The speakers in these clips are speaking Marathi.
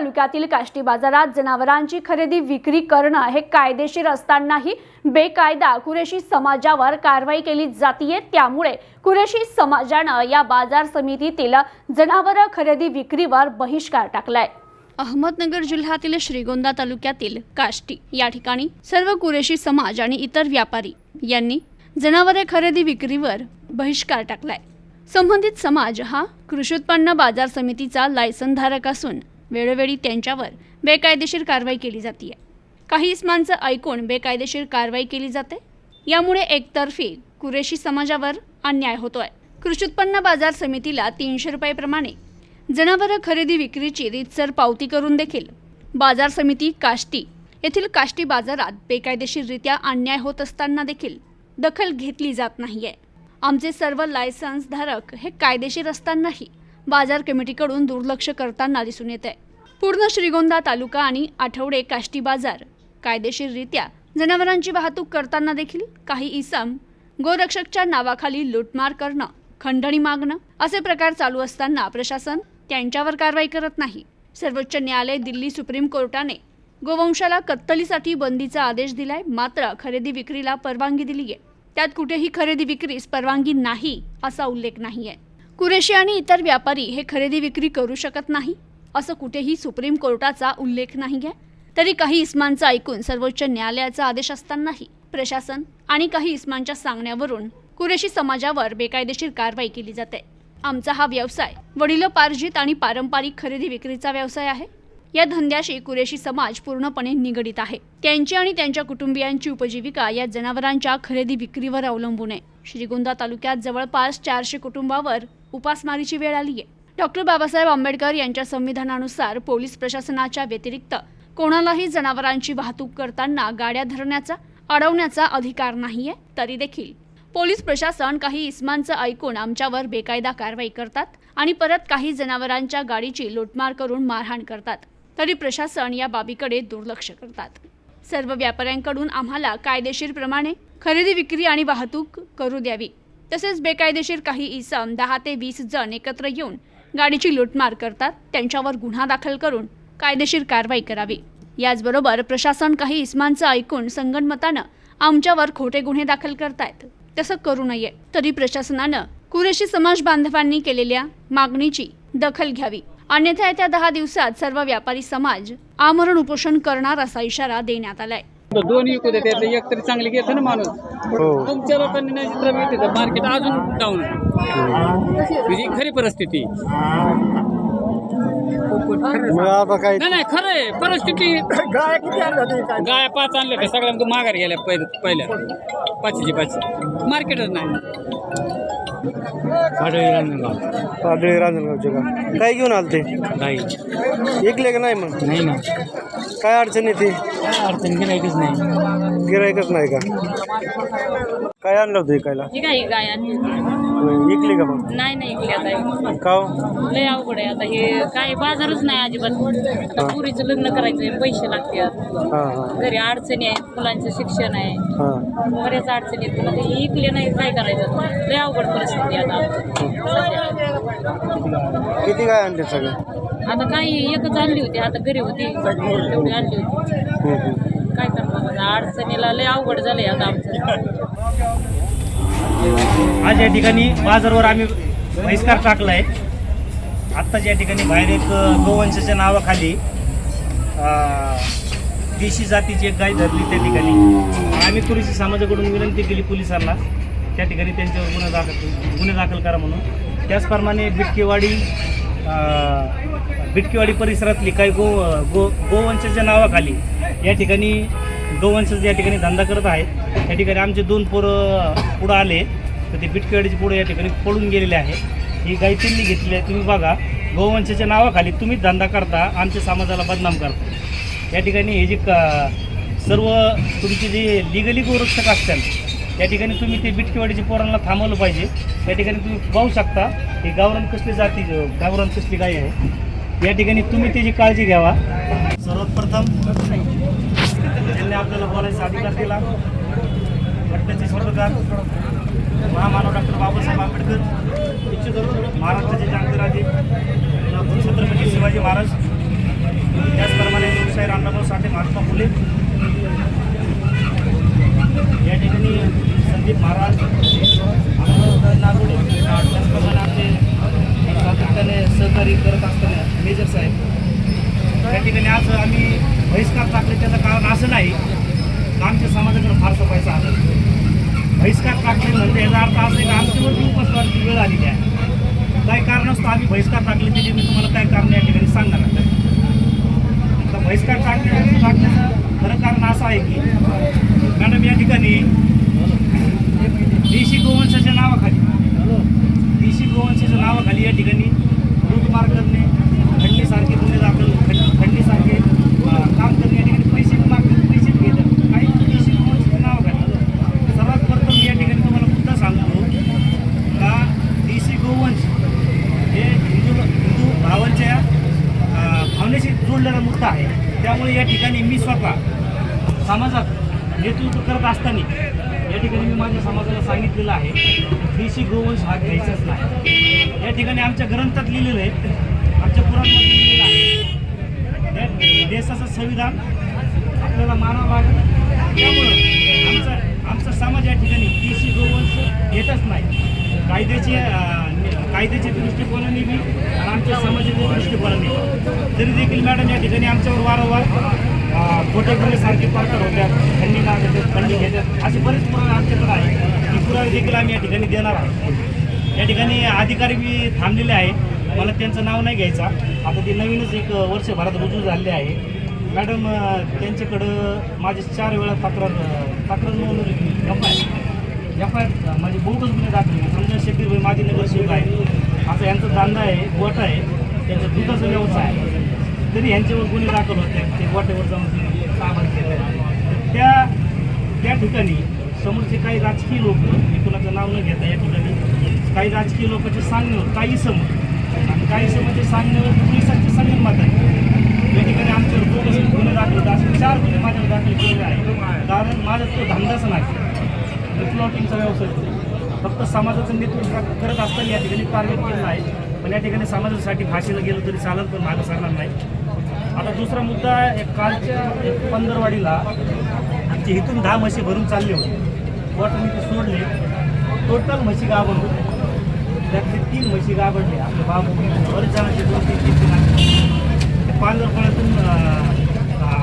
तालुक्यातील काष्टी बाजारात जनावरांची खरेदी विक्री करणं हे कायदेशीर असतानाही बेकायदा कुरेशी समाजावर कारवाई केली जातीये. त्यामुळे कुरेशी समाजानं या बाजार समितीतील जनावर खरेदी विक्रीवर बहिष्कार टाकलाय. अहमदनगर जिल्ह्यातील श्रीगोंदा तालुक्यातील काष्टी या ठिकाणी सर्व कुरेशी समाज आणि इतर व्यापारी यांनी जनावरे खरेदी विक्रीवर बहिष्कार टाकलाय. संबंधित समाज हा कृषी उत्पन्न बाजार समितीचा लायसनधारक असून वेळोवेळी त्यांच्यावर बेकायदेशीर कारवाई केली जाते काही इस्मांचं ऐकून बेकायदेशीर कारवाई केली जाते? यामुळे एकतर्फी कुरेशी समाजावर अन्याय होतोय. कृषी उत्पन्न बाजार समितीला तीनशे रुपयेप्रमाणे जनावरं खरेदी विक्रीची रीतसर पावती करून देखील बाजार समिती काष्टी येथील काष्टी बाजारात बेकायदेशीररित्या अन्याय होत असताना देखील दखल घेतली जात नाहीये. आमचे सर्व लायसन्सधारक हे कायदेशीर असतानाही बाजार कमिटीकडून दुर्लक्ष करताना दिसून येत आहे पूर्ण श्रीगोंदा तालुका आणि आठवडे काष्टी बाजार कायदेशीररित्या जनावरांची वाहतूक करताना देखील काही इसम गोरक्षकच्या नावाखाली लूटमार करणं खंडणी मागणं असे प्रकार चालू असताना प्रशासन त्यांच्यावर कारवाई करत नाही. सर्वोच्च न्यायालय दिल्ली सुप्रीम कोर्टाने गोवंशाला कत्तलीसाठी बंदीचा आदेश दिलाय मात्र खरेदी विक्रीला परवानगी दिली आहे त्यात कुठेही खरेदी विक्रीस परवानगी नाही असा उल्लेख नाही आहे कुरेशी आणि इतर व्यापारी हे खरेदी विक्री करू शकत नाही? असं कुठेही सुप्रीम कोर्टाचा उल्लेख नाही आहे. तरी काही इस्मांचं ऐकून सर्वोच्च न्यायालयाचा आदेश असतानाही प्रशासन आणि काही इस्मांच्या सांगण्यावरून कुरेशी समाजावर बेकायदेशीर कारवाई केली जाते. आमचा हा व्यवसाय वडिलोपार्जित आणि पारंपरिक खरेदी विक्रीचा व्यवसाय आहे. या धंद्याशी कुरेशी समाज पूर्णपणे निगडित आहे. त्यांची आणि त्यांच्या कुटुंबियांची उपजीविका या जनावरांच्या खरेदी विक्रीवर अवलंबून आहे. श्रीगोंदा तालुक्यात जवळपास चारशे कुटुंबावर उपासमारीची वेळ आली आहे डॉक्टर बाबासाहेब आंबेडकर यांच्या संविधानानुसार पोलीस प्रशासनाच्या व्यतिरिक्त कोणालाही जनावरांची वाहतूक करताना गाड्या धरण्याचा अडवण्याचा अधिकार नाहीये तरी देखील. पोलीस प्रशासन काही इस्मांचं ऐकून आमच्यावर बेकायदा कारवाई करतात आणि परत काही जनावरांच्या गाडीची लुटमार करून मारहाण करतात. तरी प्रशासन या बाबीकडे दुर्लक्ष करतात. सर्व व्यापाऱ्यांकडून आम्हाला कायदेशीरप्रमाणे खरेदी विक्री आणि वाहतूक करू द्यावी. तसेच बेकायदेशीर काही इसम दहा ते वीस जण एकत्र येऊन गाडीची लूटमार करतात. त्यांच्यावर गुन्हा दाखल करून कायदेशीर कारवाई करावी. याचबरोबर प्रशासन काही इस्मांचं ऐकून संगणमतानं आमच्यावर खोटे गुन्हे दाखल करतायत. तसं करू नये. तरी प्रशासनानं कुरेशी समाज बांधवांनी केलेल्या मागणीची दखल घ्यावी. अन्यथा येत्या दहा दिवसात सर्व व्यापारी समाज आमरण उपोषण करणार असा इशारा देण्यात आलाय. दोन्ही विकू दे त्यातलं एक तरी चांगली घेतं ना माणूस. हो. तुमच्या लोकांनी नाही चित्र मिळते तर मार्केट अजून डाऊन तुझी खरी परिस्थिती. मग आता काय नाही नाही खरं आहे. परिस्थिती गाय किती गाय पाच आणल्या सगळ्यांना माघार गेल्या पहिले पहिल्या. पाचशेची पाचशे. मार्केटच नाही. पाडळी रांजणगावचे का? काय घेऊन आलते? नाही. ऐकले का नाही मग? नाही ना. काय अडचण येते? अडचण गिरायकच नाही. गिरायकच नाही का? काय आणलं होतं ऐकायला ही काय गाय आणली ऐकली का मग? नाही नाही इकली आता. का हो? लय अवघड आहे. आता हे काय बाजारच नाही अजिबात. आता पुरीचं लग्न करायचंय पैसे लागतात. हां हां. घरी अडचणी आहेत मुलांचं शिक्षण आहे. हां. बऱ्याच अडचणी आहेत. पण ते इकले नाही काय करायचं? लय अवघड परिस्थिती आहे आता. सध्या. किती काय आणले सगळे? आता काय एकच आणली होती. आता घरी होती. तेवढी आणली होती. हम्म, हम्म. अडचणीला लय अवघड झालंय आता आमचं आज या ठिकाणी बाजारवर आम्ही बहिष्कार टाकला आहे आत्ताच या ठिकाणी बाहेर एक गोवंशाच्या नावाखाली देशी जातीची एक गाय धरली त्या ठिकाणी. आम्ही कृषी समाजाकडून विनंती केली पोलिसांना. त्या ठिकाणी त्यांच्यावर गुन्हा दाखल गुन्हे दाखल करा म्हणून. त्याचप्रमाणे बिटकेवाडी बिटकेवाडी परिसरातली काही गो गो गोवंशाच्या नावाखाली या ठिकाणी गोवंशच या ठिकाणी धंदा करत आहेत. त्या ठिकाणी आमचे दोन पोरं पुढं आले. तर ते बिटकेवाडीचे पुढे या ठिकाणी पळून गेलेले आहे. ही गाय त्यांनी घेतली आहे. तुम्ही बघा गोवंशाच्या नावाखाली तुम्हीच धंदा करता आमच्या समाजाला बदनाम करता. या ठिकाणी हे जे का सर्व तुमचे जे लिगली गोरक्षक असतात त्या ठिकाणी तुम्ही ते बिटकेवाडीच्या पोरांना थांबवलं पाहिजे. त्या ठिकाणी तुम्ही पाहू शकता हे गावरान कसली जाती गावरान कसली गाय आहे. या ठिकाणी तुम्ही त्याची काळजी घ्यावा. सर्वात प्रथम आपल्याला बोलायचा अधिकार दिला. घटनेचे स्वर्गकार महामानव डॉक्टर बाबासाहेब आंबेडकर महाराष्ट्राचे जानकीराजे छत्रपती शिवाजी महाराज त्याचप्रमाणे लोकशाही अण्णाभाऊ साठे महात्मा फुले. या ठिकाणी संदीप महाराज नागोडे सहकारी करत असताना मेजर साहेब. या ठिकाणी आज आम्ही बहिष्कार टाकले त्याचं कारण असं नाही. का आमच्या समाजाकडे फारसा पैसा आला बहिष्कार टाकले म्हणजे याचा अर्थ असं का आमच्यावरती उपस्वाराची वेळ आलेली आहे. काही असतं आम्ही बहिष्कार टाकले त्याचे मी तुम्हाला काय कारण या ठिकाणी सांगणार आहे. तर बहिष्कार टाकण्या टाकण्याचं खरं कारण असं आहे की मॅडम या ठिकाणी देशी गोवंशाच्या नावाखाली देशी गोवंशाच्या नावाखाली या ठिकाणी लूटमार करणे खंडणीसारखे गुन्हे दाखल खंड खंडणीसारखे अं, काम करणे या ठिकाणी पैसे मागतात पैसे घेतात काही देशी गोवंशाच्या नावाखाली सर्वात प्रथम या ठिकाणी तुम्हाला मुद्दा सांगतो का देशी गोवंश हे हिंदू हिंदू भावांच्या अं, भावनेशी जोडलेला आहे. त्यामुळे या ठिकाणी मी स्वतः समाजात नेतृत्व करत असताना या ठिकाणी मी माझ्या समाजाला सांगितलेलं आहे देशी गोवंश हा घ्यायचाच नाही. या ठिकाणी आमच्या ग्रंथात लिहिलेलं आहे आमच्या पुराणमध्ये लिहिलेलं आहे या देशाचं संविधान आपल्याला मानावं लागेल. त्यामुळं आमचा आमचा समाज या ठिकाणी देशी गोवंश घेतच नाही. कायद्याचे कायद्याच्या दृष्टिकोनाने बी आणि आमच्या समाजाच्या दृष्टिकोनाने तरी देखील मॅडम या ठिकाणी आमच्यावर वारंवार अं, खोटे गुन्हेसारखे प्रकार होत्यात खंडी मागतात थंडी घेतात असे बरेच पुरावे आमच्याकडे आहे ती पुरावे देखील आम्ही या ठिकाणी देणार आहोत. या ठिकाणी अधिकारी बी थांबलेले आहे मला त्यांचं नाव नाही घ्यायचा. आता ते नवीनच एक वर्षभरात रुजू झालेले आहे. मॅडम त्यांच्याकडं माझे चार वेळा तक्रार तक्रार नोंदवली. एफ आय म्हणजे बोगस गुन्हे दाखल समजा शकीरभाई माझे नगरसेवक आहे. आता यांचा धंदा आहे गोट आहे. त्यांचा दुधाचा व्यवसाय आहे. तरी यांच्यावर गुन्हे दाखल होते. ते गोट्यावर जाऊन सामान त्या त्या ठिकाणी समोरचे काही राजकीय लोक मी कुणाचं नाव न घेता या ठिकाणी काही राजकीय लोकांचे सांगणं काही समोर आणि काही समोरचे सांगण्यावर पोलिसांचे संगण मत आहे. या ठिकाणी आमच्यावर बोगस गुन्हे दाखल होते असे चार गुन्हे माझ्यावर दाखल केलेले आहेत. कारण माझा तो धंदाच नाही. प्लॉटिंगचा व्यवसाय. होतो. फक्त समाजाचं नेतृत्व करत असताना या ठिकाणी टार्गेट केलं आहे पण या ठिकाणी समाजासाठी भाषेला गेलं तरी चालत पण मागं सांगणार नाही. आता दुसरा मुद्दा एक कालच्या पंधरवाडीला आमची इथून दहा म्हशी भरून चालले होते. वॉट मी ते सोडले. टोटल म्हशी गाभण होते त्यातले तीन म्हशी गाभडले आपले बाबू बरेच जणांचे दोन तीन तीन ते पालवरपणातून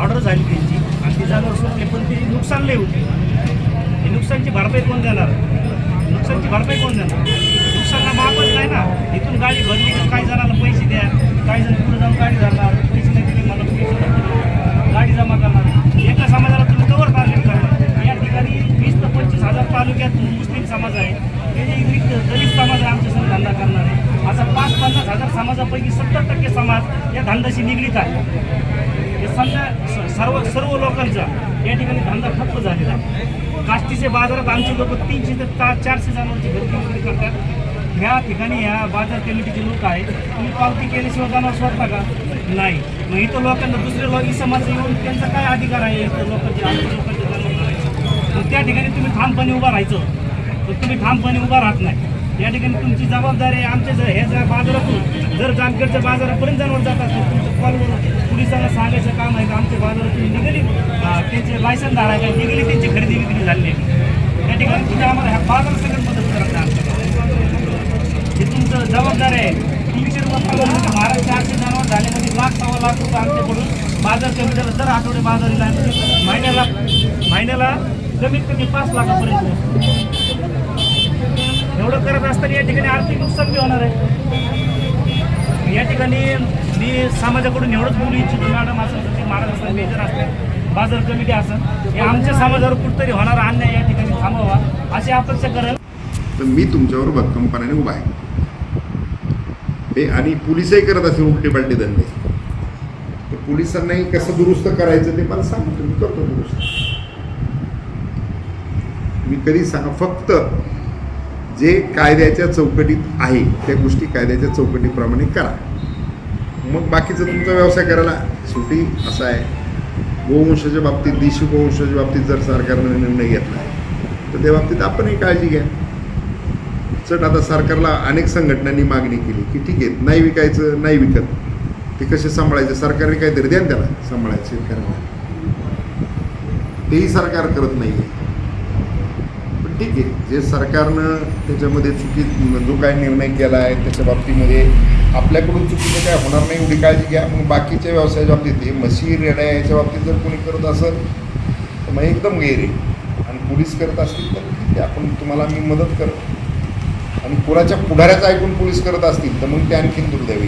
ऑर्डर झाली त्यांची. आणि ती जनावर सुटले पण ती नुकसान लई होते. हे नुकसानची भरपाई कोण देणार? नुकसानची भरपाई कोण देणार? नुकसानला मापच नाही ना. इथून गाडी भरली तर काही जणांना पैसे द्या. काही जण पुढे जाऊन गाडी धरणार. पैसे नाही दिले मला पैसे गाडी जमा करणार. एका समाजाला तुम्ही कवर टार्गेट करणार या ठिकाणी वीस ते पंचवीस हजार तालुक्यात मुस्लिम समाज आहे. त्याचे जे दलित समाज आहे आमच्यासमोर धंदा करणार. आहे असा पाच पन्नास हजार समाजापैकी सत्तर टक्के समाज या धंद्याशी निगडीत आहे. हे समजा सर्व सर्व लोकांचा या ठिकाणी धंदा ठप्प झालेला आहे. काष्टीचे बाजारात आमचे लोक तीनशे ते ता चारशे जनावरची गर्दी वगैरे करतात. ह्या ठिकाणी ह्या बाजार कमिटीचे लोक आहेत. तुम्ही पावती केल्याशिवाय जनावर सोडता का? नाही. मग इथं लोकांना दुसरे लोक समाज येऊन त्यांचा काय अधिकार आहे? इथं लोकांचे आमच्या लोकांचे जनावर धरायचे? मग त्या ठिकाणी तुम्ही ठामपणे उभा राहायचं. तर तुम्ही ठामपणे उभा राहत नाही. या ठिकाणी तुमची जबाबदारी आहे. आमच्या जर हे जर बाजारातून जर जामखेडच्या बाजारापर्यंत जनावर जात असेल तुमचं कॉलवर पोलिसांना सांगायचं काम आहे का? आमच्या बाजारातून निघाली. त्यांचे लायसन धारा काय निघाली त्यांची खरेदी विक्री झाली आहे. या ठिकाणी तुम्ही आम्हाला ह्या बाजार सगळ्यात मदत करत हे तुमचं जबाबदारी आहे. तीनशे रुपये पगार म्हणजे झाल्यामध्ये जनावर लाख सव्वा लाख रुपये आमच्याकडून बाजार कमिटीला दर आठवडे बाजारीला महिन्याला महिन्याला कमीत कमी पाच लाखापर्यंत एवढं करत असताना या ठिकाणी आर्थिक नुकसान बी होणार आहे. या ठिकाणी मी समाजाकडून एवढंच बोलू इच्छितो मॅडम असं सचिन महाराज असतात मेजर असतात बाजार कमिटी असं. हे आमच्या समाजावर कुठतरी होणारा अन्याय या ठिकाणी थांबवा अशी अपेक्षा करेल. तर मी तुमच्यावर भक्कमपणाने उभा आहे. हे आणि पोलिसही करत असेल उलटे पालटे धंदे. तर पोलिसांनाही कसं दुरुस्त करायचं ते मला सांगतो मी करतो दुरुस्त. मी कधी सांग फक्त जे कायद्याच्या चौकटीत आहे त्या गोष्टी कायद्याच्या चौकटीप्रमाणे करा. मग बाकीचं तुमचा व्यवसाय करायला शेवटी असा आहे गोवंशाच्या बाबतीत देशी गोवंशाच्या बाबतीत जर सरकारनं निर्णय घेतला तर त्या बाबतीत आपणही काळजी घ्या. चट आता सरकारला अनेक संघटनांनी मागणी केली की ठीक आहे नाही विकायचं नाही विकत ते कसे सांभाळायचे? सरकारने काहीतरी द्या त्याला सांभाळायचं शेतकऱ्यांना. तेही सरकार करत नाही आहे ठीक आहे. जे सरकारनं त्याच्यामध्ये चुकीत जो काय निर्णय केला आहे त्याच्या बाबतीमध्ये आपल्याकडून चुकीचं काय होणार नाही एवढी काळजी घ्या. मग बाकीच्या व्यवसायाच्या बाबतीत हे म्हशी रेड्या याच्या बाबतीत जर कोणी करत असेल तर मग एकदम गैर आहे. आणि पोलीस करत असतील तर ठीक आहे आपण तुम्हाला मी मदत करतो. आणि कुणाच्या पुढाऱ्याचं ऐकून पोलीस करत असतील तर मग ते आणखीन दुर्दैवी